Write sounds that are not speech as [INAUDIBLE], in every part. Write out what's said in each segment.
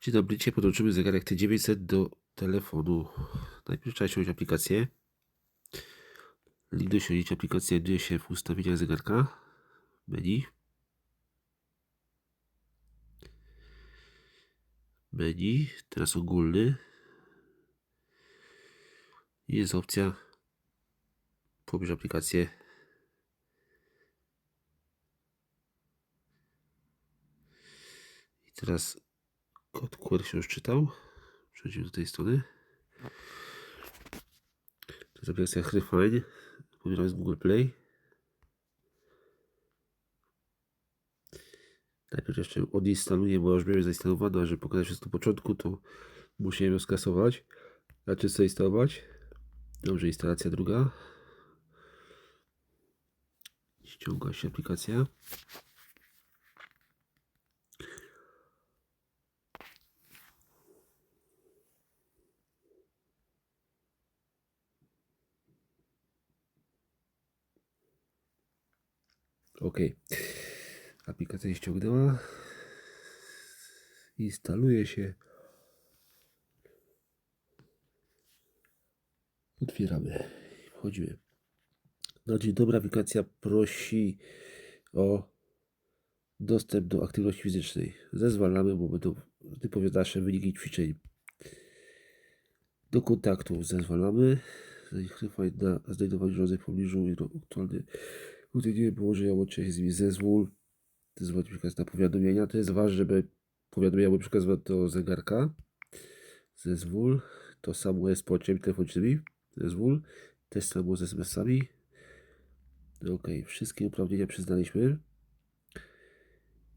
Dzień dobry, dzisiaj podłączymy zegarek T900 do telefonu. Najpierw trzeba ściągnąć aplikację. Link do ściągnięcia aplikacji znajduje się w ustawieniach zegarka. Menu. Menu, teraz ogólny. Jest opcja pobierz aplikację. I teraz kod QR się już czytał. Przechodzimy do tej strony. To jest aplikacja Refine. Pobieramy z Google Play. Najpierw jeszcze odinstaluję, bo już miałem zainstalowane, a żeby pokazać wszystko do początku, to musiałem ją skasować. Znaczy zainstalować. Dobrze, instalacja druga. Ściąga się aplikacja. OK. Aplikacja się ściągnęła. Instaluje się. Otwieramy. Wchodzimy. No dzień dobry, aplikacja prosi o dostęp do aktywności fizycznej. Zezwalamy, bo będą typowe nasze wyniki ćwiczeń. Do kontaktów zezwalamy. Zachwyfaj na znajdowanie urządzeń w pobliżu i aktualny utrudnienie położenia łączenia się z nimi zezwól. Zezwól przekaz na powiadomienia. To jest ważne, żeby powiadomienia były przekazywane do zegarka. Zezwól. To samo jest połączeniami telefonicznymi. Zezwól. Też samo z SMS-ami. Ok, wszystkie uprawnienia przyznaliśmy.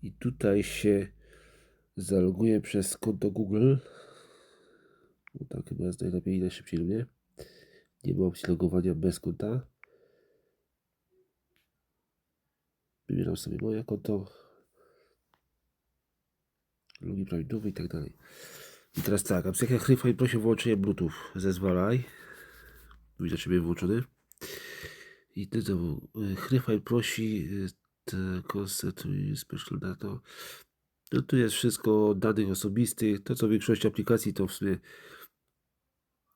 I tutaj się zaloguję przez konto Google. Bo tak chyba jest najlepiej i najszybciej lubię. Nie ma opcji logowania bez konta. Wybieram sobie moje konto. Login prawidłowy i tak dalej. I teraz tak, aplikacja Hryfaj prosi o wyłączenie Bluetooth. Zezwalaj. Widocznie mnie włączony. I ty znowu, Hryfaj prosi koncentuj special data. No tu jest wszystko danych osobistych. To co w większości aplikacji to w sumie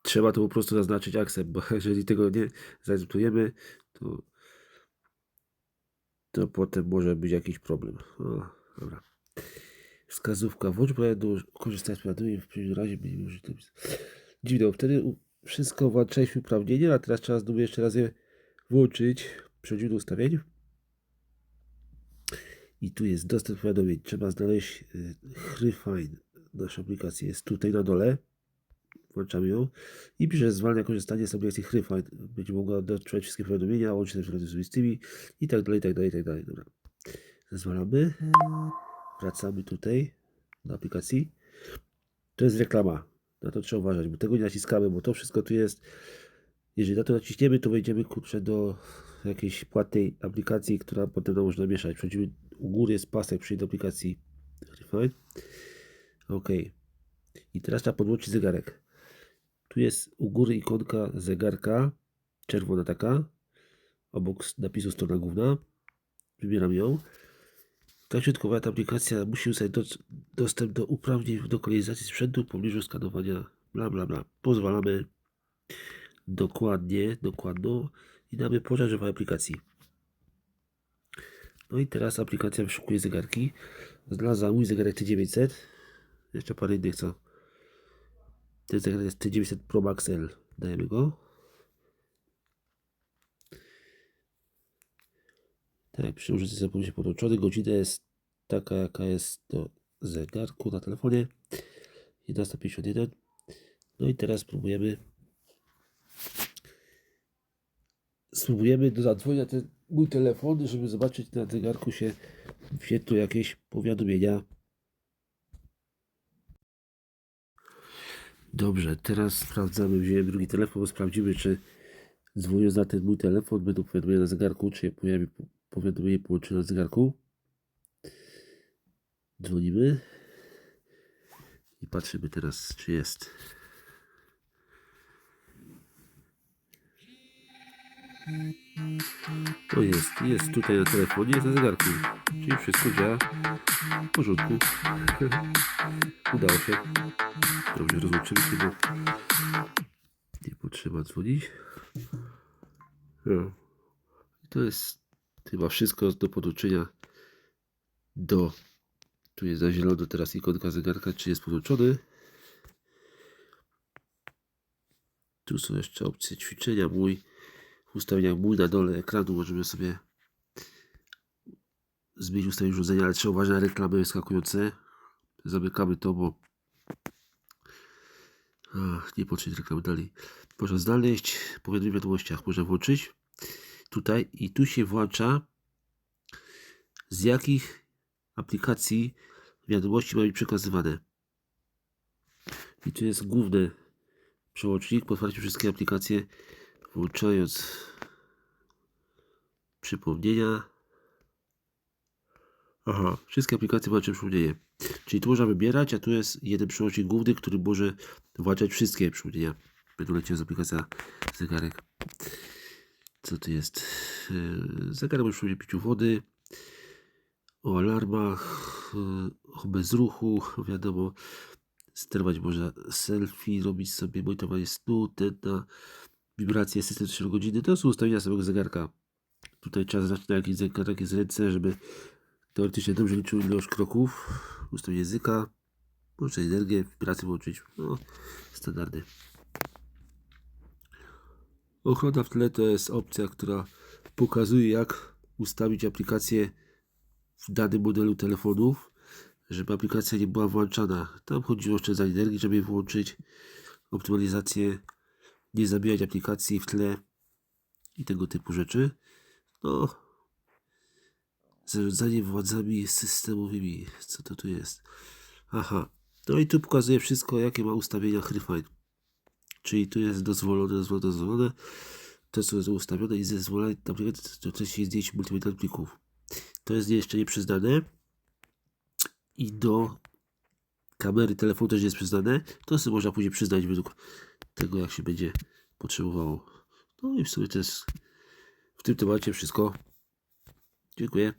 trzeba to po prostu zaznaczyć akcept, bo [LAUGHS] jeżeli tego nie zaakceptujemy, to to potem może być jakiś problem. O, dobra. Wskazówka. Włącz do korzystania z powiadomień w przeciwnym razie będzie użyte. Dziwne, wtedy wszystko włączaliśmy uprawnienia, a teraz trzeba znowu jeszcze raz je włączyć. Przechodzimy do ustawień. I tu jest dostęp powiadomień. Trzeba znaleźć y, Hryfine. Nasza aplikacja jest tutaj na dole. Włączamy ją. I pisze zwalnia korzystanie z aplikacji Hryfine. Będzie mogła dotrzymać wszystkie powiadomienia, łącznie z osobistymi i tak dalej, i tak dalej, i tak dalej. Dobra. Zezwalamy. Wracamy tutaj do aplikacji. To jest reklama. Na to trzeba uważać, bo tego nie naciskamy, bo to wszystko tu jest. Jeżeli na to naciśniemy, to wejdziemy kurczę do jakiejś płatnej aplikacji, która potem nam można mieszać. Przechodzimy, u góry jest pasek przyjść do aplikacji. OK. I teraz trzeba podłączyć zegarek. Tu jest u góry ikonka zegarka, czerwona taka, obok napisu strona główna. Wybieram ją. Ta środkowa aplikacja musi uzyskać do, dostęp do uprawnień do lokalizacji sprzętu w pobliżu skanowania, bla bla bla. Pozwalamy dokładnie, dokładno i damy używania aplikacji. No i teraz aplikacja wyszukuje zegarki. Znalazła mój zegarek T900. Jeszcze parę innych, co zegarek jest T900 Pro Max L. Dajemy go. Tak, przy użyciu zapomniał się podłączony. Godzina jest taka, jaka jest do zegarku na telefonie. 11.51. No i teraz spróbujemy spróbujemy do zadzwonienia ten mój telefon, żeby zobaczyć na zegarku się wyświetlą jakieś powiadomienia. Dobrze, teraz sprawdzamy, wziąłem drugi telefon, bo sprawdzimy, czy dzwoniąc na ten mój telefon, będą powiadomienia na zegarku, czy się pojawi po- powiadomienie połączone na zegarku. Dzwonimy i patrzymy teraz, czy jest. To jest, jest tutaj na telefonie, jest na zegarku. Czyli wszystko działa w porządku. [LAUGHS] Udało się. Dobrze, rozłączymy się, bo nie potrzeba dzwonić. No. To jest chyba wszystko do podłączenia do tu jest na zielono teraz ikonka zegarka, czy jest podłączony. Tu są jeszcze opcje ćwiczenia mój. W ustawieniach mój na dole ekranu możemy sobie zmienić ustawienie urządzenia, ale trzeba uważać na reklamy wyskakujące. Zamykamy to, bo Ach, nie potrzebne reklamy dalej. Można znaleźć powiadomienie w wiadomościach. Można włączyć tutaj i tu się włącza z jakich aplikacji wiadomości mają być przekazywane. I tu jest główny przełącznik. Po otwarciu wszystkie aplikacje, włączając przypomnienia. Aha, wszystkie aplikacje mają przypomnienie. Czyli tu można wybierać, a tu jest jeden przełącznik główny, który może włączać wszystkie przypomnienia. Będą lecieć z aplikacja zegarek. Co tu jest? Yy, Zegarek może przypomnieć piciu wody, o alarmach, yy, o bezruchu, wiadomo, sterować można selfie, robić sobie monitorowanie snu, ten na wibracje system 4 godziny. To są ustawienia samego zegarka. Tutaj trzeba zacząć na jakiś zegarek jest ręce, żeby teoretycznie dobrze liczył ilość kroków, ustawienie języka, może energię, wibrację włączyć, no standardy. Ochrona w tle to jest opcja, która pokazuje jak ustawić aplikację w danym modelu telefonów, żeby aplikacja nie była włączana. Tam chodzi o oszczędzanie energii, żeby je włączyć, optymalizację, nie zabijać aplikacji w tle i tego typu rzeczy. No, zarządzanie władzami systemowymi. Co to tu jest? Aha. No i tu pokazuje wszystko, jakie ma ustawienia Hryfine. Czyli tu jest dozwolone, dozwolone, dozwolone. To co jest ustawione i zezwolone na przykład do treści zdjęć multimedialnych plików. To jest jeszcze nieprzyznane. I do kamery telefonu też jest przyznane. To sobie można później przyznać według tego, jak się będzie potrzebowało. No i w sumie to jest w tym temacie wszystko. Dziękuję.